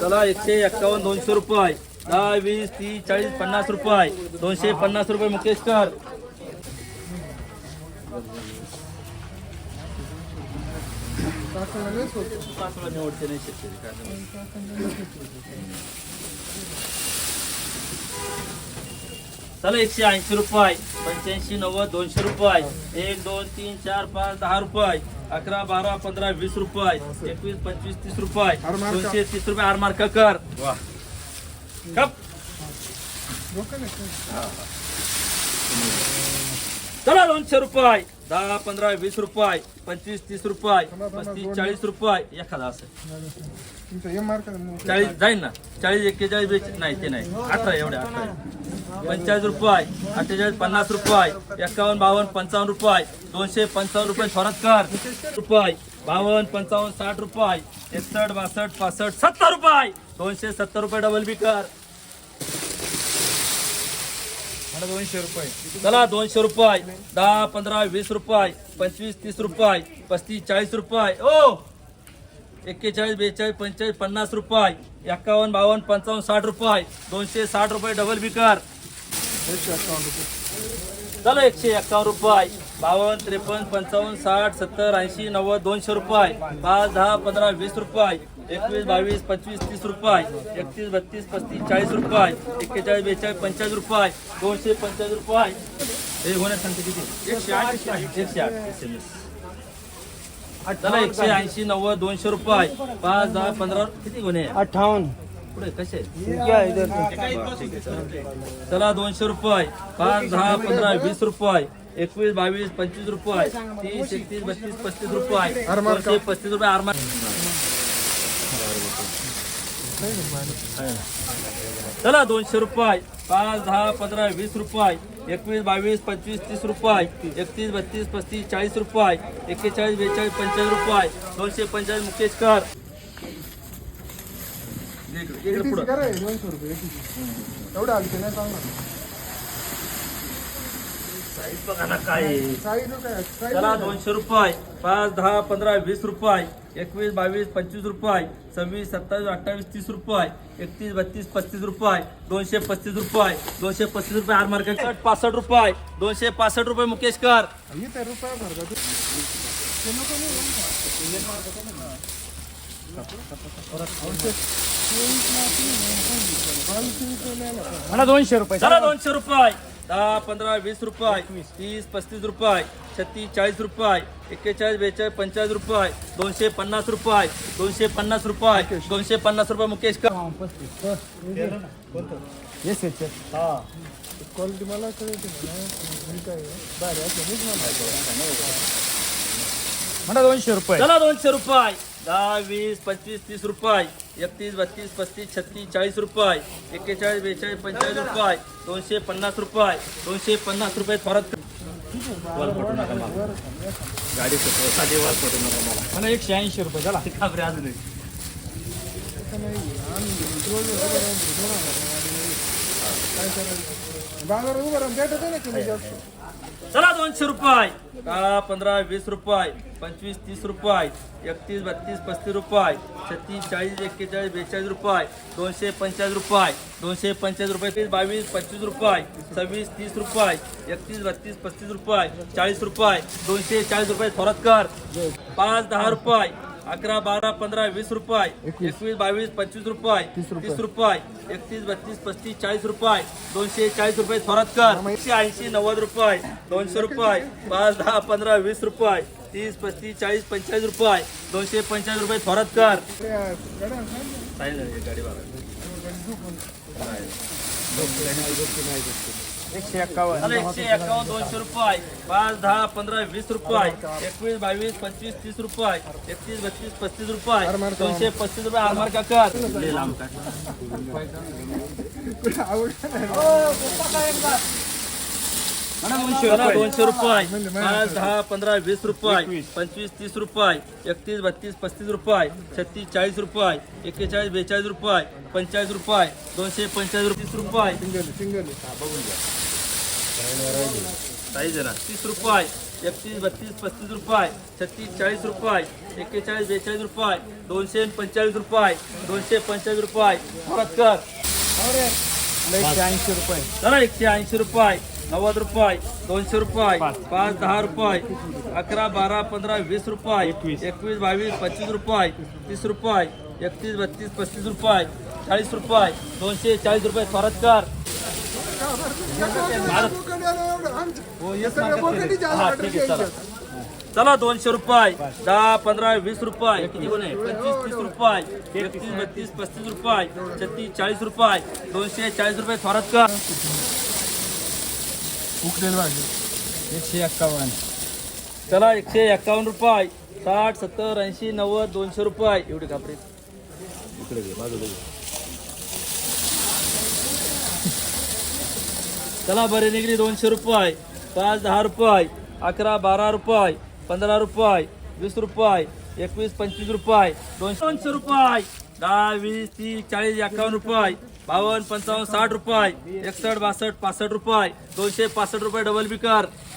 चला एकशे एक्कावन्न दोनशे रुपये. दहा वीस तीस चाळीस पन्नास रुपये. दोनशे पन्नास रुपये मुकेश कर. निवडते नाही शेतकरी चला एकशे ऐंशी रुपये पंच्याऐंशी नव्वद दोनशे रुपये. एक दोन तीन चार पाच दहा रुपये. अकरा बारा पंधरा वीस रुपये. एकवीस पंचवीस तीस रुपये. दोनशे तीस रुपये हार मार्क कर. कप. चला दोनशे रुपये. दहा पंधरा वीस रुपये. पंचवीस तीस रुपये. पस्तीस चाळीस रुपये. एखादा असं तुमचं एम मार्क चाळीस जाईल ना. चाळीस एक्केचाळीस नाही ते नाही. अठरा एवढे अठरा. पंचेचाळीस रुपये अठ्ठेचाळीस पन्नास रुपये एक्कावन्न बावन्न पंचावन्न रुपये दोनशे पंचावन्न रुपये परत कर. रुपये बावन्न पंचावन्न साठ रुपये एकसष्ट बासष्ट पासष्ट सत्तर रुपये. दोनशे सत्तर रुपये डबल बी कर. दोनशे रुपये. चला दोनशे रुपये. दहा पंधरा वीस रुपये. पंचवीस तीस रुपये. पस्तीस चाळीस रुपये. ओ! एक्केचाळीस बेचाळीस पंचेचाळीस पन्नास रुपये. एक्कावन्न बावन्न पंचावन्न साठ रुपये. दोनशे साठ रुपये डबल बी कर एकशे अठ्ठावन्न रुपये चला एकशे एक्कावन्न रुपये. बावन्न त्रेपन्न पंचावन्न साठ सत्तर ऐंशी नव्वद दोनशे रुपये. पाच दहा पंधरा वीस रुपये. एकवीस बावीस पंचवीस तीस रुपये. एकतीस बत्तीस पस्तीस चाळीस रुपये. एक्केचाळीस बेचाळीस पंचेचाळीस रुपये. दोनशे पंचेचाळीस रुपये. हे होण्यास सांगते किती? एकशे आठ एकशे आठ. चला एकशे ऐंशी नव्वद दोनशे रुपये. पाच दहा पंधरा किती गुन्हे? अठ्ठावन्न. पुढे कसे चला दोनशे रुपये. पाच दहा पंधरा वीस रुपये. एकवीस बावीस पंचवीस रुपये. तीस एकतीस बत्तीस पस्तीस रुपये. पस्तीस रुपये आरमार चला दोनशे रुपये. पाच दहा पंधरा वीस रुपये. एकवीस बावीस पंचवीस तीस रुपये. एकतीस बत्तीस पस्तीस चाळीस रुपये. एक्केचाळीस बेचाळीस पंचेचाळीस रुपये. दोनशे पंचेचाळीस मुकेश कर. इकडे- इकडे पुढं. दोनशे रुपये एवढं आलं ते नाही चालणार बघा ना काय आहे. साईज काय साईज चला दोनशे रुपये. पाच दहा पंधरा वीस रुपये. एकवीस बावीस पंचवीस रुपये. सव्वीस सत्तावीस अठ्ठावीस तीस रुपये. एकतीस बत्तीस पस्तीस रुपये. दोनशे पस्तीस रुपये. दोनशे पस्तीस रुपये आर मार्केट पासष्ट रुपये. दोनशे पासष्ट रुपये मुकेश कर. इथे रुपया भरता. तू ते नको नाही मला दोनशे रुपये. चला दोनशे रुपये. दहा पंधरा वीस रुपये. तीस पस्तीस रुपये. छत्तीस चाळीस रुपये. एक्केचाळीस बेचाळीस पंचेचाळीस रुपये. दोनशे पन्नास रुपये. दोनशे पन्नास रुपये. दोनशे पन्नास रुपये मुकेश कर येस येस हा क्वालिटी मला कळते मी काय बाहेर असं मीच मला मला दोनशे रुपये. चला दोनशे रुपये. दहा वीस पंचवीस तीस रुपये. एकतीस बत्तीस पस्तीस छत्तीस चाळीस रुपये. एक्केचाळीस बेचाळीस पंचेचाळीस रुपये. दोनशे पन्नास रुपये. दोनशे पन्नास रुपये परत गाडी साधे वाल पडू नका मला मला एकशे ऐंशी रुपये चला घाबरे अजून. बाजार उभं राहून भेटत ना कमी जास्त. चला दोनशे रुपये. दहा पंधरा वीस रुपये. पंचवीस तीस रुपये. एकतीस बत्तीस पस्तीस रुपये. छत्तीस चाळीस एक्केचाळीस बेचाळीस रुपये. दोनशे पंचेचाळीस रुपये. दोनशे पंचेचाळीस रुपये तीस बावीस पंचवीस रुपये. सव्वीस तीस रुपये. एकतीस बत्तीस पस्तीस रुपये. चाळीस रुपये. दोनशे चाळीस रुपये थोरात कर. पाच दहा रुपये. अकरा बारा पंधरा वीस रुपये एकवीस बावीस पंचवीस रुपये तीस रुपये एकतीस बत्तीस पस्तीस चाळीस रुपये दोनशे चाळीस रुपये थोरात कर एकशे ऐंशी नव्वद रुपये दोनशे रुपये पाच दहा पंधरा वीस रुपये तीस पस्तीस चाळीस पंचेचाळीस रुपये दोनशे पंचेचाळीस रुपये थोरात कर गाडी एकशे एक्कावन्न एकशे एकावन्न दोनशे रुपये. पाच दहा पंधरा वीस रुपये. एकवीस बावीस पंचवीस तीस रुपये. एकतीस बत्तीस पस्तीस रुपये. दोनशे पस्तीस रुपये आरमार का कर. चला दोनशे रुपये. पाच दहा पंधरा वीस रुपये. पंचवीस तीस रुपये. एकतीस बत्तीस पस्तीस रुपये. छत्तीस चाळीस रुपये. एक्केचाळीस बेचाळीस रुपये. पंचेचाळीस रुपये. दोनशे पंचेचाळीस रुपये. रुपये. सिंगल ना. तीस रुपये. एकतीस बत्तीस पस्तीस रुपये. छत्तीस चाळीस रुपये. एक्केचाळीस बेचाळीस रुपये. दोनशे पंचेचाळीस रुपये. दोनशे पंचेचाळीस रुपये. परत कर. एकशे ऐंशी रुपये. चला एकशे ऐंशी रुपये. नव्वद रुपये दोनशे रुपये पाच दहा रुपये अकरा बारा पंधरा वीस रुपये एकवीस बावीस पंचवीस रुपये तीस रुपये एकतीस बत्तीस पस्तीस रुपये चाळीस रुपये दोनशे चाळीस रुपये परत कर. चला. चला दोनशे रुपये दहा पंधरा वीस रुपये किती कोण आहे? पंचवीस तीस रुपये एकतीस बत्तीस पस्तीस रुपये छत्तीस चाळीस रुपये दोनशे चाळीस रुपये परत कर. उकडेल भाजी एकशे एक्कावन्न. चला एकशे एक्कावन्न रुपये. साठ सत्तर ऐंशी नव्वद दोनशे रुपये. एवढे कापडे. इकडे घे बाजूला घे. चला बरे निगडी दोनशे रुपये. पाच दहा रुपये. अकरा बारा रुपये. पंधरा रुपये. वीस रुपये. एकवीस पंचवीस रुपये दोनशे दोनशे रुपये दहा वीस तीस चाळीस एकावन्न रुपये बावन्न पंचावन्न साठ रुपये एकसष्ट बासष्ट पासष्ट रुपये दोनशे पासष्ट रुपये डबल बी कर